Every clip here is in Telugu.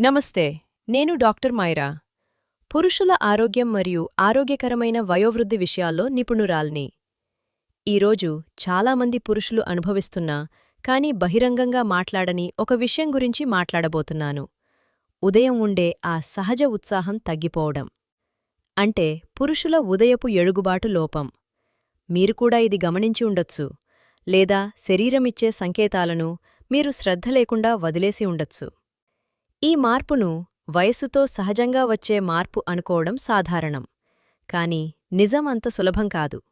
నమస్తే నేను డాక్టర్ మైరా. పురుషుల ఆరోగ్యం మరియు ఆరోగ్యకరమైన వయోవృద్ధి విషయాల్లో నిపుణురాల్ని. ఈరోజు చాలామంది పురుషులు అనుభవిస్తున్న కానీ బహిరంగంగా మాట్లాడని ఒక విషయం గురించి మాట్లాడబోతున్నాను. ఉదయం ఉండే ఆ సహజ ఉత్సాహం తగ్గిపోవడం. అంటే పురుషుల ఉదయపు ఎడుగుబాటు లోపం. మీరు కూడా ఇది గమనించి ఉండొచ్చు. లేదా శరీరమిచ్చే సంకేతాలను మీరు శ్రద్ధ లేకుండా వదిలేసి ఉండొచ్చు. ఈ మార్పును వయస్సుతో సహజంగా వచ్చే మార్పు అనుకోవడం సాధారణం. కాని నిజం అంత సులభం కాదు.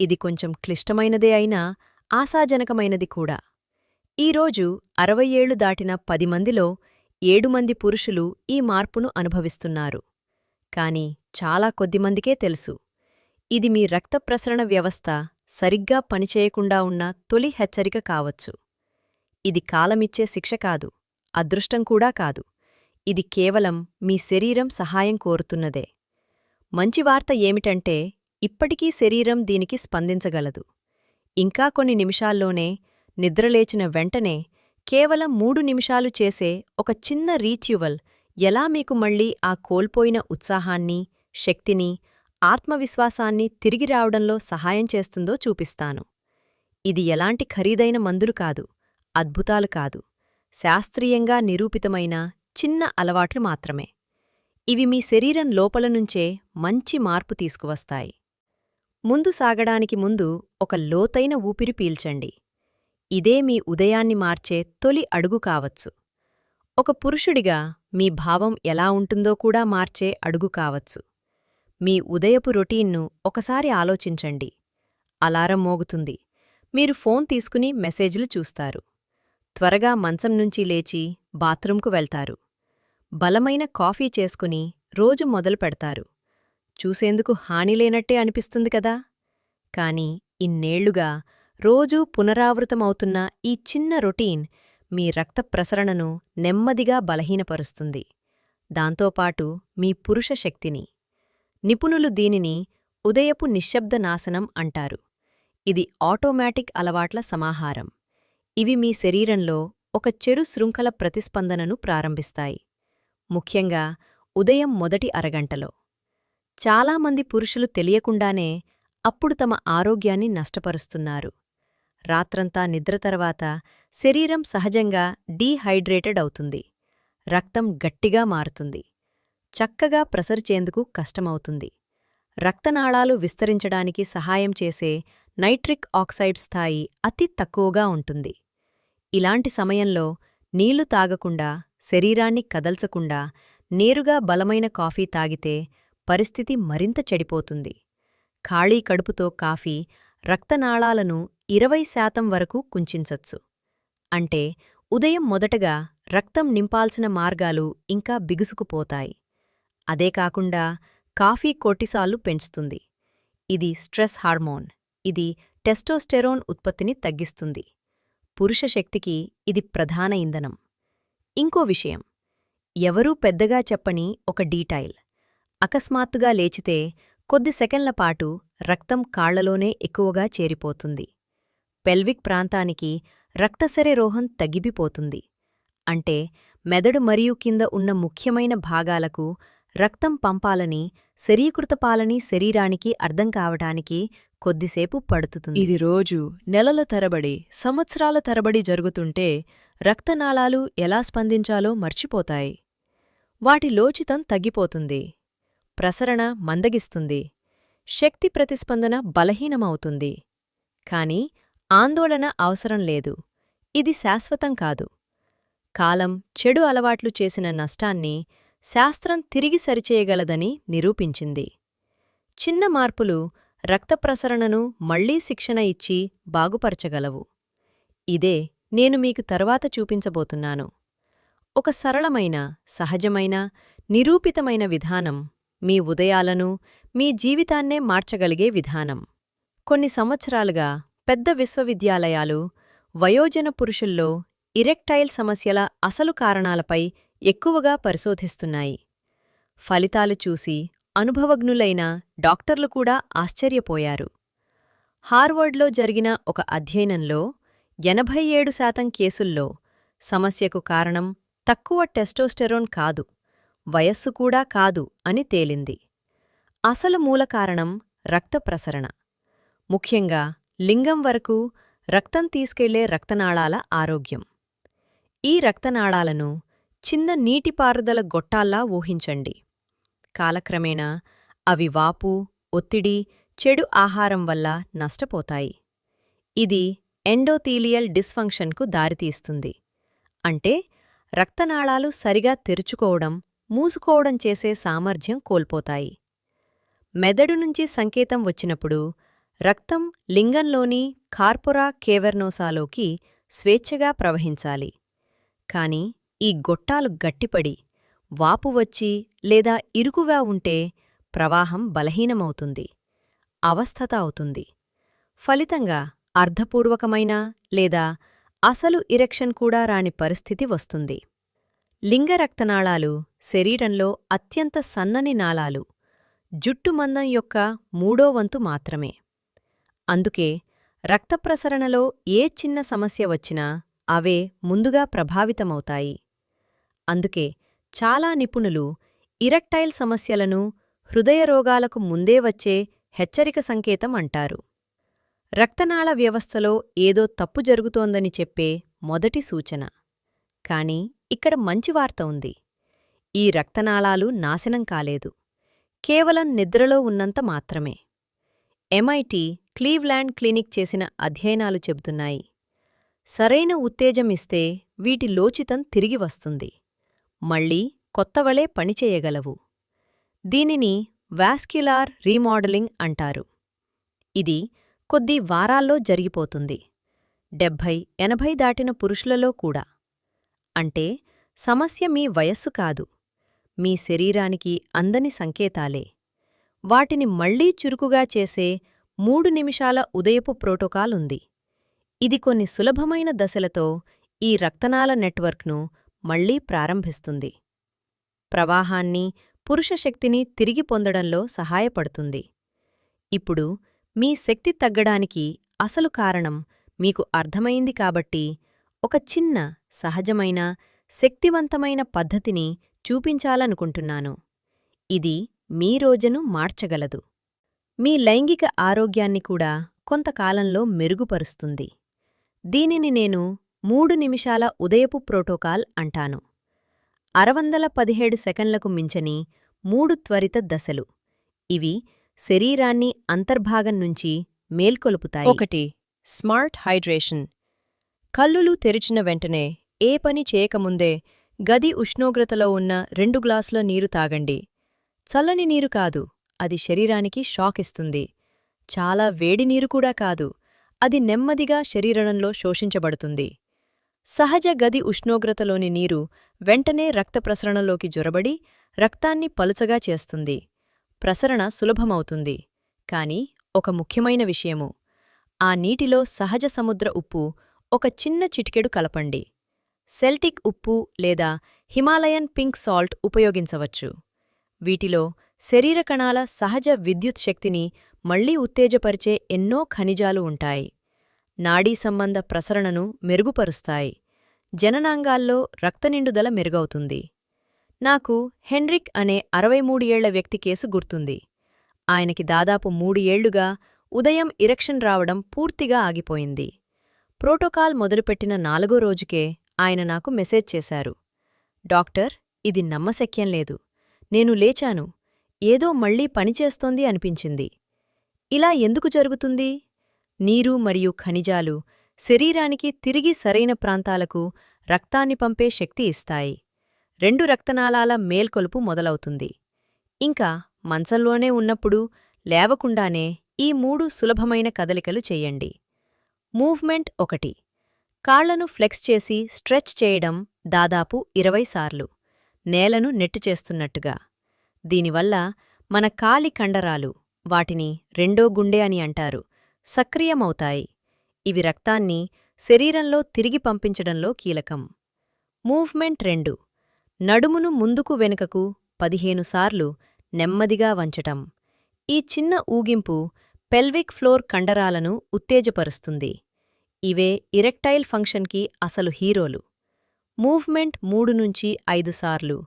ఇది కొంచెం క్లిష్టమైనదే అయినా ఆశాజనకమైనది కూడా. ఈరోజు అరవై ఏళ్ళు దాటిన పది మందిలో ఏడు మంది పురుషులు ఈ మార్పును అనుభవిస్తున్నారు. కాని చాలా కొద్దిమందికే తెలుసు. ఇది మీ రక్త ప్రసరణ వ్యవస్థ సరిగ్గా పనిచేయకుండా ఉన్న తొలి హెచ్చరిక కావచ్చు. ఇది కాలమిచ్చే శిక్ష కాదు. అదృష్టం కూడా కాదు. ఇది కేవలం మీ శరీరం సహాయం కోరుతున్నదే. మంచి వార్త ఏమిటంటే ఇప్పటికీ శరీరం దీనికి స్పందించగలదు. ఇంకా కొన్ని నిమిషాల్లోనే నిద్రలేచిన వెంటనే కేవలం మూడు నిమిషాలు చేసే ఒక చిన్న రీచ్యువల్ ఎలా మీకు మళ్ళీ ఆ కోల్పోయిన ఉత్సాహాన్ని శక్తిని ఆత్మవిశ్వాసాన్ని తిరిగి రావడంలో సహాయం చేస్తుందో చూపిస్తాను. ఇది ఎలాంటి ఖరీదైన మందులు కాదు అద్భుతాలు కాదు. శాస్త్రీయంగా నిరూపితమైన చిన్న అలవాట్లు మాత్రమే. ఇవి మీ శరీరం లోపల నుంచే మంచి మార్పు తీసుకువస్తాయి. ముందు సాగడానికి ముందు ఒక లోతైన ఊపిరి పీల్చండి. ఇదే మీ ఉదయాన్ని మార్చే తొలి అడుగు కావచ్చు. ఒక పురుషుడిగా మీ భావం ఎలా ఉంటుందో కూడా మార్చే అడుగు కావచ్చు. మీ ఉదయపు రొటీన్ను ఒకసారి ఆలోచించండి. అలారం మోగుతుంది. మీరు ఫోన్ తీసుకుని మెసేజ్లు చూస్తారు. త్వరగా మంచం నుంచి లేచి బాత్రూంకు వెళ్తారు. బలమైన కాఫీ చేసుకుని రోజు మొదలు పెడతారు. చూసేందుకు హానిలేనట్టే అనిపిస్తుంది కదా? కాని ఇన్నేళ్ళుగా రోజూ పునరావృతమవుతున్న ఈ చిన్న రొటీన్ మీ రక్త ప్రసరణను నెమ్మదిగా బలహీనపరుస్తుంది. దాంతోపాటు మీ పురుష శక్తిని. నిపుణులు దీనిని ఉదయపు నిశ్శబ్ద నాశనం అంటారు. ఇది ఆటోమేటిక్ అలవాట్ల సమాహారం. ఇవి మీ శరీరంలో ఒక చెరు శృంఖల ప్రతిస్పందనను ప్రారంభిస్తాయి. ముఖ్యంగా ఉదయం మొదటి అరగంటలో. చాలామంది పురుషులు తెలియకుండానే అప్పుడు తమ ఆరోగ్యాన్ని నష్టపరుస్తున్నారు. రాత్రంతా నిద్ర తర్వాత శరీరం సహజంగా డీహైడ్రేటెడ్ అవుతుంది. రక్తం గట్టిగా మారుతుంది. చక్కగా ప్రసరిచేందుకు కష్టమవుతుంది. రక్తనాళాలు విస్తరించడానికి సహాయం చేసే నైట్రిక్ ఆక్సైడ్ స్థాయి అతి తక్కువగా ఉంటుంది. ఇలాంటి సమయంలో నీళ్ళు తాగకుండా శరీరాన్ని కదల్చకుండా నేరుగా బలమైన కాఫీ తాగితే పరిస్థితి మరింత చెడిపోతుంది. ఖాళీ కడుపుతో కాఫీ రక్తనాళాలను ఇరవై శాతం వరకు కుంచించొచ్చు. అంటే ఉదయం మొదటగా రక్తం నింపాల్సిన మార్గాలు ఇంకా బిగుసుకుపోతాయి. అదే కాకుండా కాఫీ కోటిసాలు పెంచుతుంది. ఇది స్ట్రెస్ హార్మోన్. ఇది టెస్టోస్టెరోన్ ఉత్పత్తిని తగ్గిస్తుంది. పురుషశక్తికి ఇది ప్రధాన ఇంధనం. ఇంకో విషయం ఎవరూ పెద్దగా చెప్పని ఒక డీటైల్. అకస్మాత్తుగా లేచితే కొద్ది సెకండ్లపాటు రక్తం కాళ్ళలోనే ఎక్కువగా చేరిపోతుంది. పెల్విక్ ప్రాంతానికి రక్తశరీరోహం తగ్గిపోతుంది. అంటే మెదడు మరియు కింద ఉన్న ముఖ్యమైన భాగాలకు రక్తం పంపాలని శరీకృతపాలని శరీరానికి అర్థం కావటానికి కొద్దిసేపు పడుతుంది. ఇది రోజు నెలల తరబడి సంవత్సరాల తరబడి జరుగుతుంటే రక్తనాళాలు ఎలా స్పందించాలో మర్చిపోతాయి. వాటి లోచితం తగ్గిపోతుంది. ప్రసరణ మందగిస్తుంది. శక్తి ప్రతిస్పందన బలహీనమవుతుంది. కాని ఆందోళన అవసరం లేదు. ఇది శాశ్వతం కాదు. కాలం చెడు అలవాట్లు చేసిన నష్టాన్ని శాస్త్రం తిరిగి సరిచేయగలదని నిరూపించింది. చిన్న మార్పులు రక్త ప్రసరణను మళ్ళీ శిక్షణ ఇచ్చి బాగుపరచగలవు. ఇదే నేను మీకు తరువాత చూపించబోతున్నాను. ఒక సరళమైన సహజమైన నిరూపితమైన విధానం మీ ఉదయాలను మీ జీవితాన్నే మార్చగలిగే విధానం. కొన్ని సంవత్సరాలుగా పెద్ద విశ్వవిద్యాలయాలు వయోజన పురుషుల్లో ఇరెక్టైల్ సమస్యల అసలు కారణాలపై ఎక్కువగా పరిశోధిస్తున్నాయి. ఫలితాలు చూసి అనుభవజ్ఞులైన డాక్టర్లు కూడా ఆశ్చర్యపోయారు. హార్వర్డ్లో జరిగిన ఒక అధ్యయనంలో ఎనభై ఏడు శాతం కేసుల్లో సమస్యకు కారణం తక్కువ టెస్టోస్టెరోన్ కాదు వయస్సు కూడా కాదు అని తేలింది. అసలు మూల కారణం రక్త ప్రసరణ. ముఖ్యంగా లింగం వరకు రక్తం తీసుకెళ్ళే రక్తనాళాల ఆరోగ్యం. ఈ రక్తనాళాలను చిన్న నీటిపారుదల గొట్టాల్లా ఊహించండి. కాలక్రమేణా అవి వాపు ఒత్తిడి చెడు ఆహారం వల్ల నష్టపోతాయి. ఇది ఎండోథీలియల్ డిస్ఫంక్షన్కు దారితీస్తుంది. అంటే రక్తనాళాలు సరిగా తెరుచుకోవడం మూసుకోవడం చేసే సామర్థ్యం కోల్పోతాయి. మెదడు నుంచి సంకేతం వచ్చినప్పుడు రక్తం లింగంలోని కార్పొరా కేవర్నోసాలోకి స్వేచ్ఛగా ప్రవహించాలి. కాని ఈ గొట్టాలు గట్టిపడి వాపు వచ్చి లేదా ఇరుకుగా ఉంటే ప్రవాహం బలహీనమవుతుంది అవస్థత అవుతుంది. ఫలితంగా అర్ధపూర్వకమైన లేదా అసలు ఇరెక్షన్ కూడా రాని పరిస్థితి వస్తుంది. లింగ రక్తనాళాలు శరీరంలో అత్యంత సన్నని నాళాలు జుట్టు మందం యొక్క మూడో వంతు మాత్రమే. అందుకే రక్తప్రసరణలో ఏ చిన్న సమస్య వచ్చినా అవే ముందుగా ప్రభావితమవుతాయి. అందుకే చాలా నిపుణులు ఇరక్టైల్ సమస్యలను హృదయ రోగాలకు ముందే వచ్చే హెచ్చరిక సంకేతం అంటారు. రక్తనాళ వ్యవస్థలో ఏదో తప్పు జరుగుతోందని చెప్పే మొదటి సూచన. కాని ఇక్కడ మంచి వార్త ఉంది. ఈ రక్తనాళాలు నాశనం కాలేదు. కేవలం నిద్రలో ఉన్నంత మాత్రమే. ఎంఐటి క్లీవ్లాండ్ క్లినిక్ చేసిన అధ్యయనాలు చెబుతున్నాయి. సరైన ఉత్తేజమిస్తే వీటి లోచితం తిరిగి వస్తుంది. మళ్ళీ కొత్తవలే పనిచేయగలవు దీనిని వాస్క్యులార్ రీమోడలింగ్ అంటారు. ఇది కొద్ది వారాల్లో జరిగిపోతుంది. డెబ్భై ఎనభై దాటిన పురుషులలో కూడా. అంటే సమస్య మీ వయస్సు కాదు. మీ శరీరానికి అందని సంకేతాలే. వాటిని మళ్ళీ చురుకుగా చేసే మూడు నిమిషాల ఉదయపు ప్రోటోకాల్ ఉంది. ఇది కొన్ని సులభమైన దశలతో ఈ రక్తనాళ నెట్వర్క్ను మళ్ళీ ప్రారంభిస్తుంది. ప్రవాహాన్ని పురుషశక్తిని తిరిగి పొందడంలో సహాయపడుతుంది. ఇప్పుడు మీ శక్తి తగ్గడానికి అసలు కారణం మీకు అర్థమైంది కాబట్టి ఒక చిన్న సహజమైన శక్తివంతమైన పద్ధతిని చూపించాలనుకుంటున్నాను. ఇది మీ రోజును మార్చగలదు. మీ లైంగిక ఆరోగ్యాన్ని కూడా కొంతకాలంలో మెరుగుపరుస్తుంది. దీనిని నేను మూడు నిమిషాల ఉదయపు ప్రోటోకాల్ అంటాను. అరవందల పదిహేడు సెకండ్లకు మించని మూడు త్వరిత దశలు. ఇవి శరీరాన్ని అంతర్భాగం నుంచి మేల్కొలుపుతాయి. ఒకటి స్మార్ట్ హైడ్రేషన్. కల్లులు తెరిచిన వెంటనే ఏ పని చేయకముందే గది ఉష్ణోగ్రతలో ఉన్న రెండు గ్లాసుల నీరు తాగండి. చల్లని నీరు కాదు అది శరీరానికి షాక్ ఇస్తుంది. చాలా వేడి నీరు కూడా కాదు అది నెమ్మదిగా శరీరంలో శోషించబడుతుంది. సహజ గది ఉష్ణోగ్రతలోని నీరు వెంటనే రక్త ప్రసరణలోకి జొరబడి రక్తాన్ని పలుచగా చేస్తుంది. ప్రసరణ సులభమవుతుంది. కాని ఒక ముఖ్యమైన విషయము. ఆ నీటిలో సహజ సముద్ర ఉప్పు ఒక చిన్న చిటికెడు కలపండి. సెల్టిక్ ఉప్పు లేదా హిమాలయన్ పింక్ సాల్ట్ ఉపయోగించవచ్చు. వీటిలో శరీర కణాల సహజ విద్యుత్ శక్తిని మళ్ళీ ఉత్తేజపరిచే ఎన్నో ఖనిజాలు ఉంటాయి. నాడీ సంబంధ ప్రసరణను మెరుగుపరుస్తాయి. జననాంగాల్లో రక్తనిండుదల మెరుగవుతుంది. నాకు హెన్రిక్ అనే అరవై మూడు వ్యక్తి కేసు గుర్తుంది. ఆయనకి దాదాపు మూడు ఏళ్ళుగా ఉదయం ఇరక్షన్ రావడం పూర్తిగా ఆగిపోయింది. ప్రోటోకాల్ మొదలుపెట్టిన నాలుగో రోజుకే ఆయన నాకు మెసేజ్ చేశారు. డాక్టర్ ఇది నమ్మశక్యం లేదు. నేను లేచాను. ఏదో మళ్ళీ పనిచేస్తోంది అనిపించింది. ఇలా ఎందుకు జరుగుతుంది? నీరు మరియు ఖనిజాలు శరీరానికి తిరిగి సరైన ప్రాంతాలకు రక్తాన్ని పంపే శక్తి ఇస్తాయి. రెండు రక్తనాళాల మేల్కొలుపు మొదలవుతుంది. ఇంకా మంచంలోనే ఉన్నప్పుడు లేవకుండానే ఈ మూడు సులభమైన కదలికలు చెయ్యండి మూవ్మెంట్ ఒకటి. కాళ్ళను ఫ్లెక్స్ చేసి స్ట్రెచ్ చేయడం దాదాపు ఇరవై సార్లు. నేలను నెట్టు చేస్తున్నట్టుగా. దీనివల్ల మన కాలి కండరాలు వాటిని రెండో గుండె అని అంటారు. సక్రియమవుతాయి. ఇవి రక్తాన్ని శరీరంలో తిరిగి పంపించడంలో కీలకం. మూవ్మెంట్ రెండు. నడుమును ముందుకు వెనుకకు పదిహేను సార్లు నెమ్మదిగా వంచటం. ఈ చిన్న ఊగింపు పెల్విక్ ఫ్లోర్ కండరాలను ఉత్తేజపరుస్తుంది. ఇవే ఇరెక్టైల్ ఫంక్షన్కి అసలు హీరోలు. మూవ్మెంట్ మూడు నుంచి ఐదుసార్లు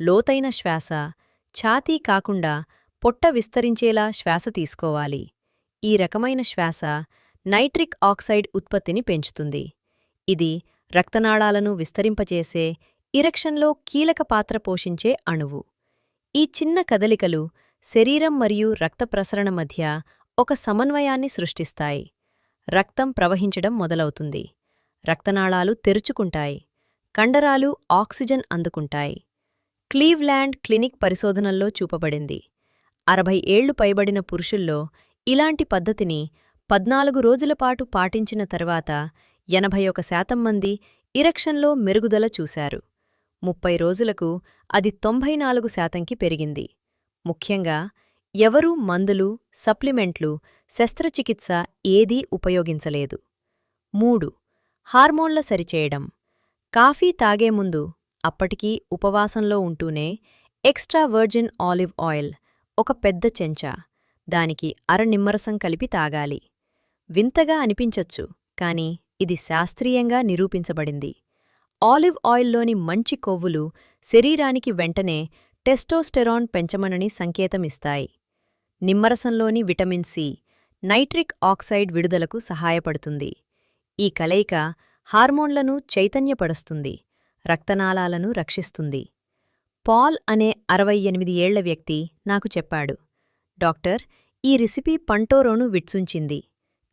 లోతైన శ్వాస ఛాతీ కాకుండా పొట్ట విస్తరించేలా శ్వాస తీసుకోవాలి. ఈ రకమైన శ్వాస నైట్రిక్ ఆక్సైడ్ ఉత్పత్తిని పెంచుతుంది. ఇది రక్తనాళాలను విస్తరింపచేసే ఇరక్షన్లో కీలక పాత్ర పోషించే అణువు. ఈ చిన్న కదలికలు శరీరం మరియు రక్త ప్రసరణ మధ్య ఒక సమన్వయాన్ని సృష్టిస్తాయి. రక్తం ప్రవహించడం మొదలవుతుంది. రక్తనాళాలు తెరుచుకుంటాయి. కండరాలు ఆక్సిజన్ అందుకుంటాయి. క్లీవ్లాండ్ క్లినిక్ పరిశోధనల్లో చూపబడింది. అరవై ఏళ్ళు పైబడిన పురుషుల్లో ఇలాంటి పద్ధతిని పద్నాలుగు రోజులపాటు పాటించిన తర్వాత ఎనభై ఒక శాతం మంది ఇరక్షన్లో మెరుగుదల చూశారు. ముప్పై రోజులకు అది తొంభై నాలుగు శాతంకి పెరిగింది. ముఖ్యంగా ఎవరూ మందులు సప్లిమెంట్లు శస్త్రచికిత్స ఏదీ ఉపయోగించలేదు. మూడు హార్మోన్ల సరిచేయడం. కాఫీ తాగే ముందు అప్పటికీ ఉపవాసంలో ఉంటూనే ఎక్స్ట్రా వర్జిన్ ఆలివ్ ఆయిల్ ఒక పెద్ద చెంచా దానికి అరనిమ్మరసం కలిపి తాగాలి. వింతగా అనిపించొచ్చు కాని ఇది శాస్త్రీయంగా నిరూపించబడింది. ఆలివ్ ఆయిల్లోని మంచి కొవ్వులు శరీరానికి వెంటనే టెస్టోస్టెరాన్ పెంచమనని సంకేతమిస్తాయి. నిమ్మరసంలోని విటమిన్ సి నైట్రిక్ ఆక్సైడ్ విడుదలకు సహాయపడుతుంది. ఈ కలయిక హార్మోన్లను చైతన్యపరుస్తుంది రక్తనాళాలను రక్షిస్తుంది. పాల్ అనే అరవై ఎనిమిది ఏళ్ళ వ్యక్తి నాకు చెప్పాడు డాక్టర్ ఈ రెసిపీ పంటోరోను విట్సుంచింది.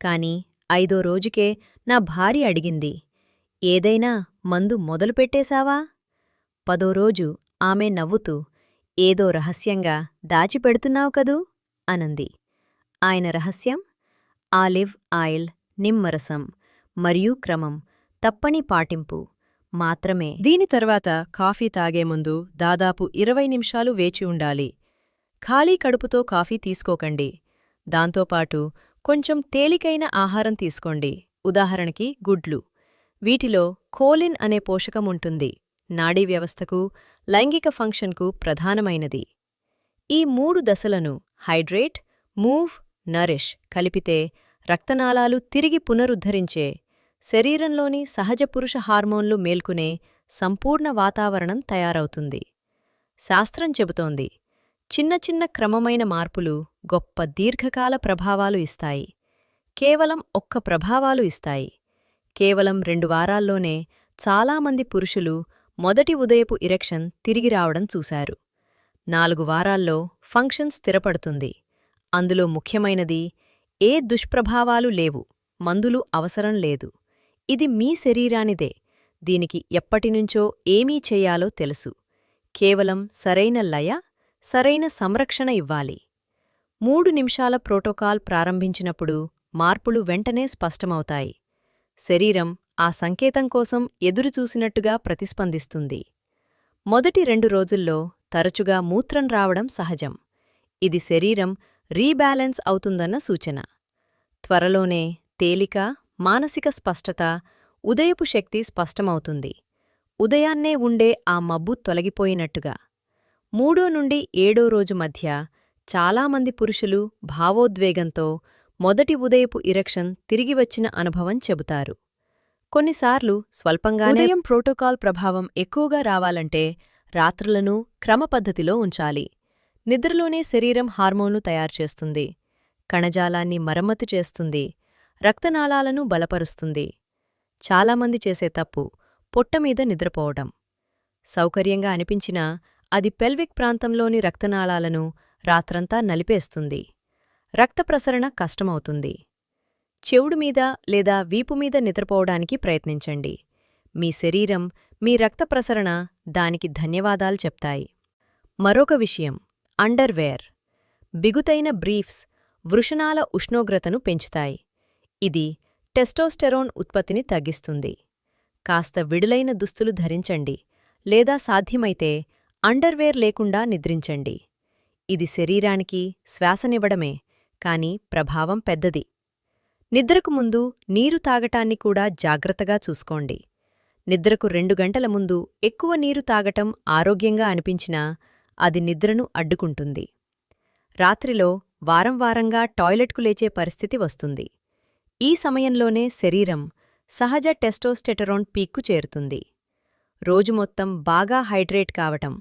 కాని ఐదో రోజుకే నా భార్య అడిగింది ఏదైనా మందు మొదలుపెట్టేశావా పదో రోజు ఆమె నవ్వుతూ ఏదో రహస్యంగా దాచిపెడుతున్నావు కదూ? అనంది. ఆయన రహస్యం ఆలివ్ ఆయిల్ నిమ్మరసం మరియు క్రమం తప్పని పాటింపు మాత్రమే. దీని తర్వాత కాఫీ తాగే ముందు దాదాపు ఇరవై నిమిషాలు వేచి ఉండాలి. ఖాళీ కడుపుతో కాఫీ తీసుకోకండి. దాంతోపాటు కొంచెం తేలికైన ఆహారం తీసుకోండి. ఉదాహరణకి గుడ్లు. వీటిలో కోలిన్ అనే పోషకం ఉంటుంది. నాడీ వ్యవస్థకు లైంగిక ఫంక్షన్కు ప్రధానమైనది. ఈ మూడు దశలను హైడ్రేట్ మూవ్ నరిష్ కలిపితే రక్తనాళాలు తిరిగి పునరుద్ధరించే శరీరంలోని సహజ పురుష హార్మోన్లు మేల్కునే సంపూర్ణ వాతావరణం తయారవుతుంది. శాస్త్రం చెబుతోంది చిన్న చిన్న క్రమమైన మార్పులు గొప్ప దీర్ఘకాల ప్రభావాలు ఇస్తాయి. కేవలం ఒక్క ప్రభావాలు ఇస్తాయి. కేవలం రెండు వారాల్లోనే చాలామంది పురుషులు మొదటి ఉదయపు ఇరెక్షన్ తిరిగి రావడం చూశారు. నాలుగు వారాల్లో ఫంక్షన్ స్థిరపడుతుంది. అందులో ముఖ్యమైనది ఏ దుష్ప్రభావాలు లేవు మందులు అవసరం లేదు. ఇది మీ శరీరానిదే. దీనికి ఎప్పటినుంచో ఏమీ చెయ్యాలో తెలుసు. కేవలం సరైన లయ సరైన సంరక్షణ ఇవ్వాలి. మూడు నిమిషాల ప్రోటోకాల్ ప్రారంభించినప్పుడు మార్పులు వెంటనే స్పష్టమవుతాయి. శరీరం ఆ సంకేతం కోసం ఎదురుచూసినట్టుగా ప్రతిస్పందిస్తుంది. మొదటి రెండు రోజుల్లో తరచుగా మూత్రం రావడం సహజం. ఇది శరీరం రీబ్యాలెన్స్ అవుతుందన్న సూచన. త్వరలోనే తేలిక మానసిక స్పష్టత ఉదయపు శక్తి స్పష్టమవుతుంది. ఉదయాన్నే ఉండే ఆ మబ్బు తొలగిపోయినట్టుగా. మూడో నుండి ఏడో రోజు మధ్య చాలామంది పురుషులు భావోద్వేగంతో మొదటి ఉదయపు ఇరక్షన్ తిరిగి వచ్చిన అనుభవం చెబుతారు. కొన్నిసార్లు స్వల్పంగానే ఉదయం ప్రోటోకాల్ ప్రభావం ఎక్కువగా రావాలంటే రాత్రులను క్రమపద్ధతిలో ఉంచాలి. నిద్రలోనే శరీరం హార్మోన్లు తయారుచేస్తుంది కణజాలాన్ని మరమ్మతు చేస్తుంది. రక్తనాళాలను బలపరుస్తుంది. చాలామంది చేసే తప్పు పొట్టమీద నిద్రపోవడం. సౌకర్యంగా అనిపించినా అది పెల్విక్ ప్రాంతంలోని రక్తనాళాలను రాత్రంతా నలిపేస్తుంది. రక్త ప్రసరణ కష్టమవుతుంది. చెవుడు మీద లేదా వీపు మీద నిద్రపోవడానికి ప్రయత్నించండి. మీ శరీరం మీ రక్త ప్రసరణ దానికి ధన్యవాదాలు చెప్తాయి. మరొక విషయం అండర్వేర్. బిగుతైన బ్రీఫ్స్ వృషణాల ఉష్ణోగ్రతను పెంచుతాయి. ఇది టెస్టోస్టెరోన్ ఉత్పత్తిని తగ్గిస్తుంది. కాస్త విడులైన దుస్తులు ధరించండి లేదా సాధ్యమైతే అండర్వేర్ లేకుండా నిద్రించండి. ఇది శరీరానికి శ్వాసనివ్వడమే కాని ప్రభావం పెద్దది. నిద్రకు ముందు నీరు తాగటాన్ని కూడా జాగ్రత్తగా చూసుకోండి. నిద్రకు రెండు గంటల ముందు ఎక్కువ నీరు తాగటం ఆరోగ్యంగా అనిపించినా అది నిద్రను అడ్డుకుంటుంది. రాత్రిలో వారం వారంగా టాయిలెట్కు లేచే పరిస్థితి వస్తుంది. ఈ సమయంలోనే శరీరం సహజ టెస్టోస్టెటరోన్ పీక్కు చేరుతుంది. రోజు మొత్తం బాగా హైడ్రేట్ కావటం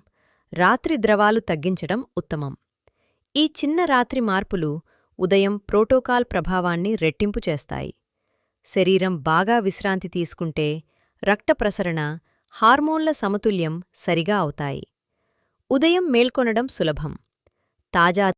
రాత్రి ద్రవాలు తగ్గించడం ఉత్తమం. ఈ చిన్న రాత్రి మార్పులు ఉదయం ప్రోటోకాల్ ప్రభావాన్ని రెట్టింపు చేస్తాయి. శరీరం బాగా విశ్రాంతి తీసుకుంటే రక్త ప్రసరణ హార్మోన్ల సమతుల్యం సరిగా అవుతాయి. ఉదయం మేల్కొనడం సులభం. తాజా